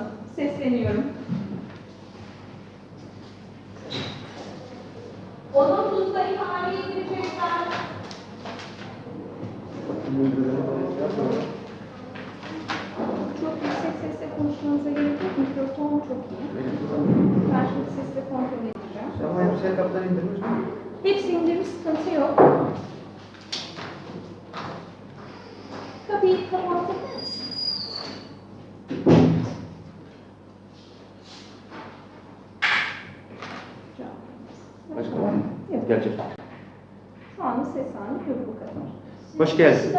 mısın? Sesleniyorum. 10.30'da ihale edilecekler. Çok yüksek sesle konuşmanıza gerek yok. Mikrofon çok iyi. Ben şimdi sesle kontrol edeceğim. Ama hepsi kaptan indirmiş mi? Hepsi indirmiş sıkıntı yok. Kapıyı kapatabilir misiniz? Rica ederim. Başka var mı? Yok. Gelecek. Şu anda ses hali yok bu kadar. Hoş geldin.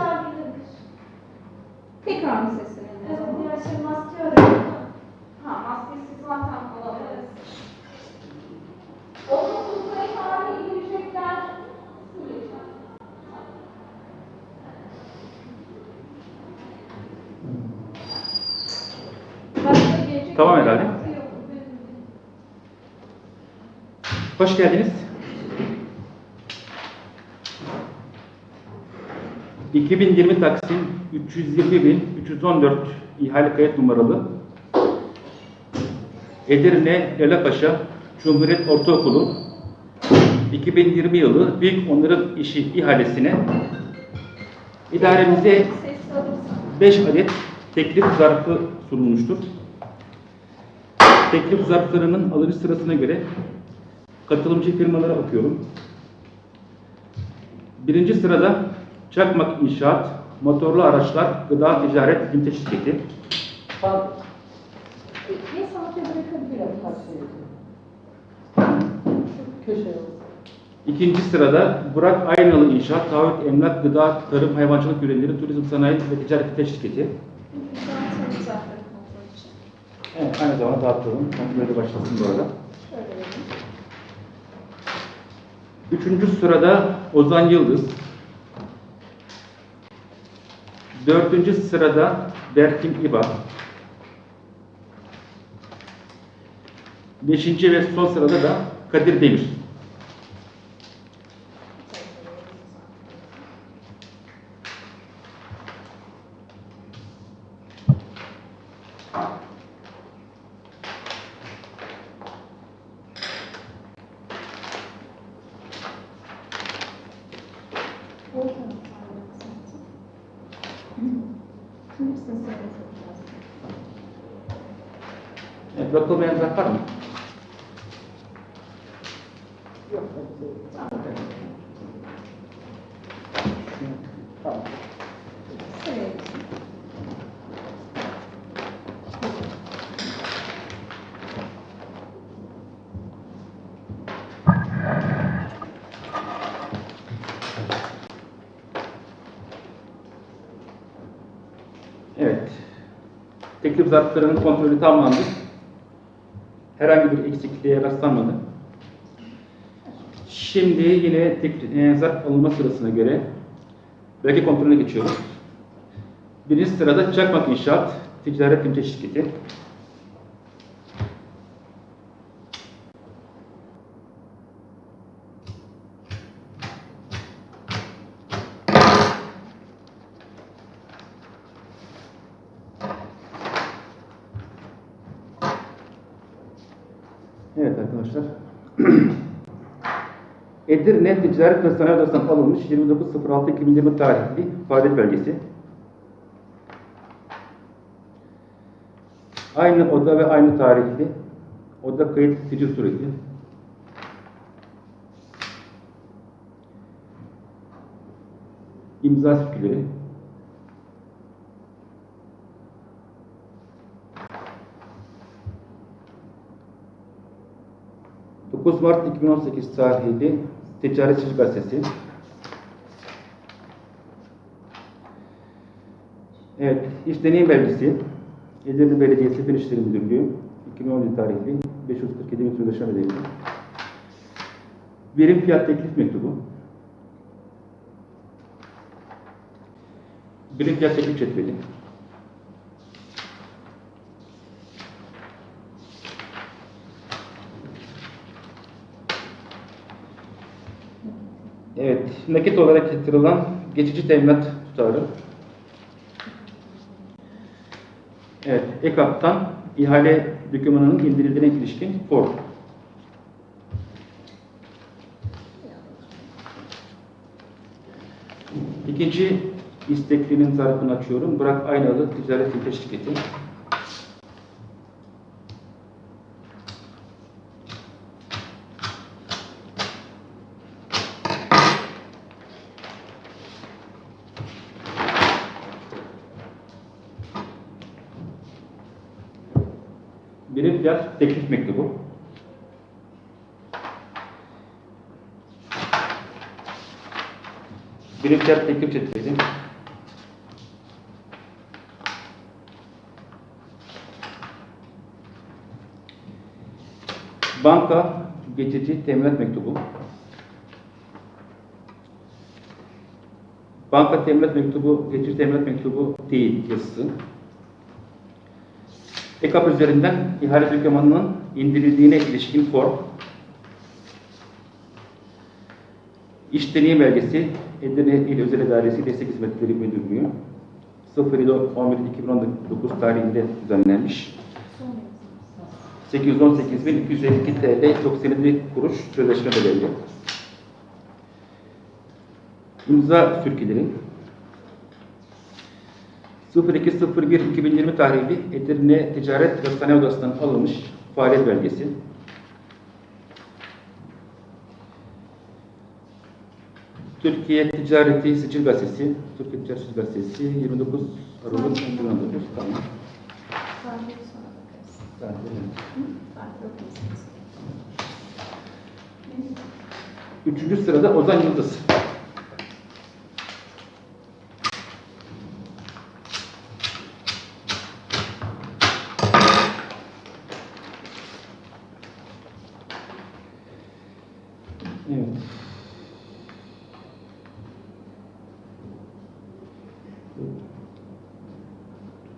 Tekrar mı seslenelim? Evet, diğer şey maske arıyorum. Ha, maskesiz zaten ihale edilecekler. Başka gelecek Tamam herhalde. Hoş geldiniz. ...2020 Taksim 320.314 ihale kayıt numaralı... ...Edirne Lalapaşa Cumhuriyet Ortaokulu... ...2020 yılı büyük onların işi ihalesine... ...idaremize Ses alırsan. 5 adet teklif zarfı sunulmuştur. Teklif zarflarının alınış sırasına göre katılımcı firmalara bakıyorum. Birinci sırada Çakmak İnşaat, Motorlu Araçlar, Gıda Ticaret Limited Şirketi. Ne saate bırakabilirim? Köşe. İkinci sırada Burak Aynalı İnşaat, Taahhüt Emlak, Gıda, Tarım, Hayvancılık Ürünleri, Turizm Sanayi ve Ticaret Limited Şirketi. Evet, aynı zamanda dağıtıyorum. Kontrolü başlasın bu arada. Üçüncü sırada Ozan Yıldız. Dördüncü sırada Berkin İba. Beşinci ve son sırada da Kadir Demir. El bloco me transparente. Evet. Teklif zarflarının kontrolü tamamlandı. Herhangi bir eksikliğe rastlanmadı. Şimdi yine tek, e, zarf alınma sırasına göre belki kontrolüne geçiyoruz. Birinci sırada Çakmak İnşaat Ticaret Limited Şirketi. Evet arkadaşlar. Edirne Ticaret ve Sanayi Odası'ndan alınmış 29.06.2020 tarihli faaliyet belgesi. Aynı oda ve aynı tarihli oda kayıt sicil sureti. İmza sürküleri. ...9 Mart 2018 tarihli Ticaret Sicil Gazetesi. Evet, iş deneyim belgesi. Edirne Belediyesi Fen İşleri Müdürlüğü. 2017 tarihli 547 bin sözleşme bedeli. Verim fiyat teklif mektubu. Birim fiyat teklif cetveli. Evet, nakit olarak yatırılan geçici teminat tutarı. Evet, EKAP'tan ihale dokümanının indirildiğine ilişkin form. İkinci isteklinin zarfını açıyorum. Bırak Aynalı Ticaret İlke Şirketi. Birim fiyat teklif mektubu. Birim fiyat teklif cetveli. Banka geçici teminat mektubu. Banka teminat mektubu, geçici teminat mektubu değil yazısı. EKAP üzerinden ihale dokümanının indirildiğine ilişkin form, İş deneyim belgesi, Edirne İl Özel İdaresi Destek Hizmetleri Müdürlüğü 07.11.2019 tarihinde düzenlenmiş. 818.252 TL çok senedi kuruş sözleşme bedeli. İmza sürkileri 02.01.2020 tarihli Edirne Ticaret ve Sanayi Odası'ndan alınmış faaliyet belgesi. Türkiye Ticareti Sicil Gazetesi, Türkiye Ticaret Sicil Gazetesi 29 Aralık 2019 tamam. Üçüncü sırada Ozan Yıldız. Evet.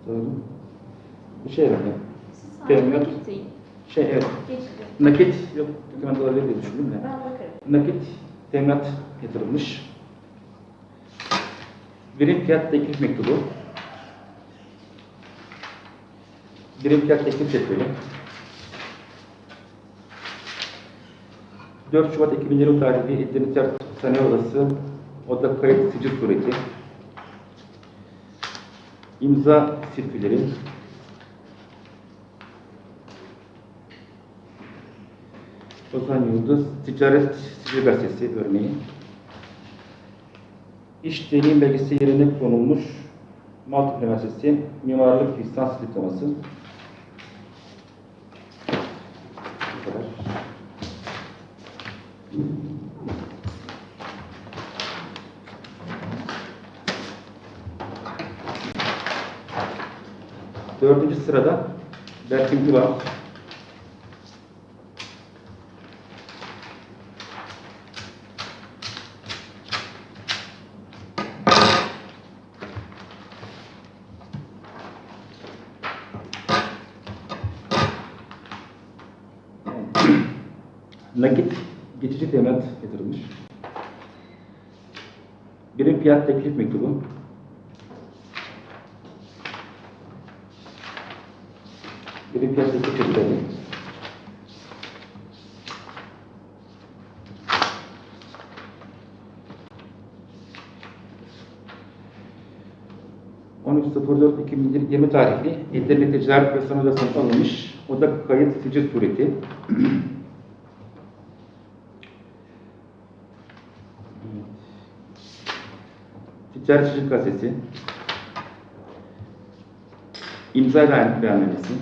Bu şey herhalde. Teminat. Şey evet. Geçti. Nakit yok. Doküman olabilir diye düşündüm de. Ben bakarım. Nakit teminat yatırılmış. Birim fiyat teklif mektubu. Birim fiyat teklif cetveli. 4 Şubat 2020 tarihli Ticaret Sanayi Odası Oda Kayıt Sicil Sureti. İmza sirküleri. Ozan Yıldız, Ticaret Sicil Gazetesi örneği. İş deneyim belgesi yerine konulmuş Maltepe Üniversitesi Mimarlık Lisans Diploması. Dördüncü sırada Berkin Güval. Nakit geçici teminat yatırılmış. Birim fiyat teklif mektubu. Fiyat teklif cetveli. ...13.04.2020 tarihli Edirne Ticaret ve Sanayi Odası'ndan alınmış oda kayıt sicil sureti. Ticaret Sicil Gazetesi. İmza beyan- beyannamesi.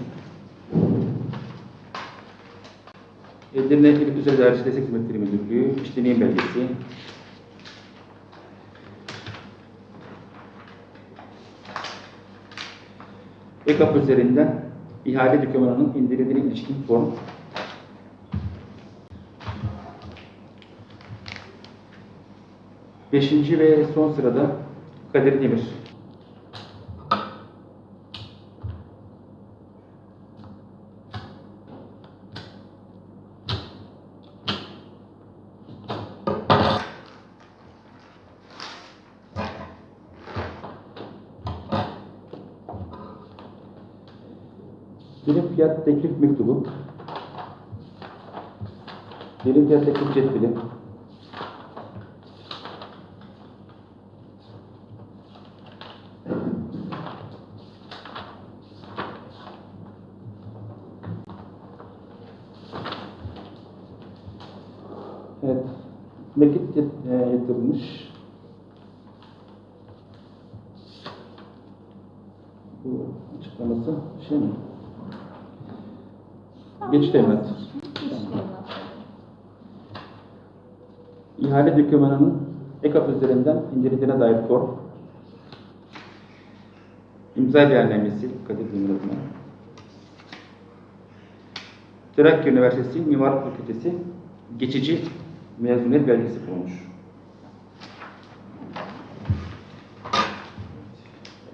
Edirne İl Özel İdaresi Destek Hizmetleri Müdürlüğü İş Deneyim Belgesi. EKAP üzerinden ihale dokümanının indirildiğine ilişkin form. Beşinci ve son sırada Kadir Demir. Birim fiyat teklif mektubu. Birim fiyat teklif cetveli. Evet. Nakit e, yatırılmış. Bu açıklaması şey mi? Geç teminat. Geç teminat. İhale dokümanının EKAP üzerinden indirildiğine dair form. İmza beyannamesi Kadir Demir adına. Trakya Üniversitesi Mimarlık Fakültesi geçici mezuniyet belgesi konmuş.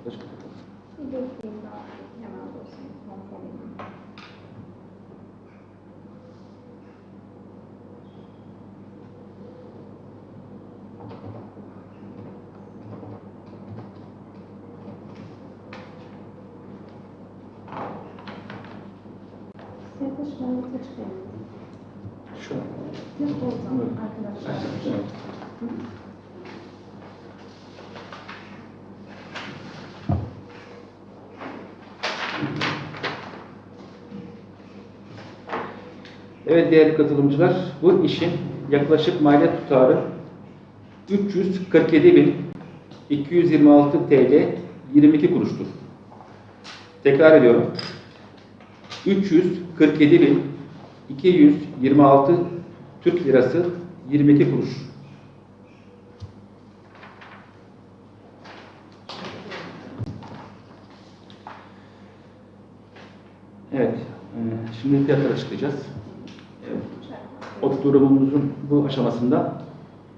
Başka Şu. Yok oradan arkadaşlar. Evet değerli katılımcılar, bu işin yaklaşık maliyet tutarı 347.226 TL 22 kuruştur. Tekrar ediyorum. 347.226 Türk Lirası 22 kuruş. Evet, e, şimdi fiyatları açıklayacağız. Evet. Oturumumuzun bu aşamasında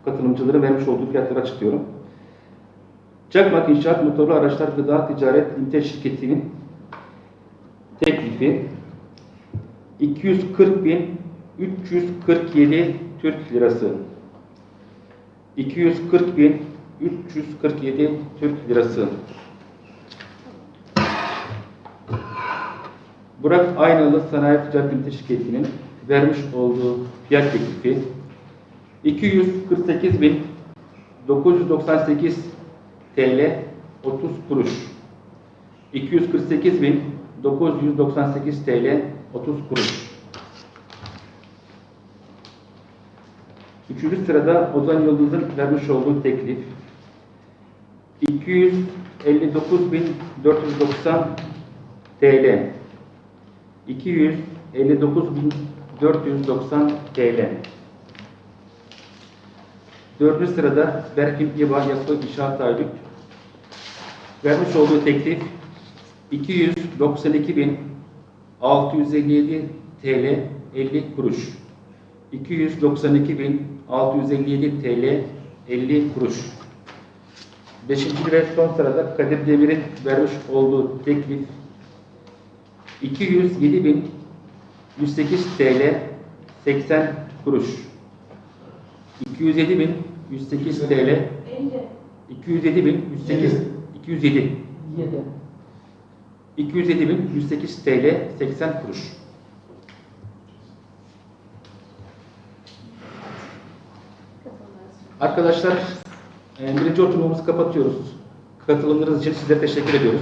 katılımcılara vermiş olduğu fiyatları açıklıyorum. Çakmak İnşaat Motorlu Araçlar Gıda Ticaret Limited Şirketi'nin teklifi 240.347 Türk Lirası. 240.347 Türk Lirası. Burak Aynalı Sanayi Ticaret Şirketi'nin vermiş olduğu fiyat teklifi 248.998 TL 30 kuruş. 248.998 TL 30 kuruş. Üçüncü sırada Ozan Yıldız'ın vermiş olduğu teklif 259.490 TL 259.490 TL. Dördüncü sırada Berkin İBA Yapı İnşaat Tayyip vermiş olduğu teklif 292.657 TL 50 kuruş. 292.657 TL 50 kuruş. Beşinci ve son sırada Kadir Demir'in vermiş olduğu teklif 207.108 TL 80 kuruş. 207.108 TL 50. 207.108 207 7. 207.108 TL 80 kuruş. Arkadaşlar e, birinci oturumumuzu kapatıyoruz. Katılımlarınız için size teşekkür ediyoruz.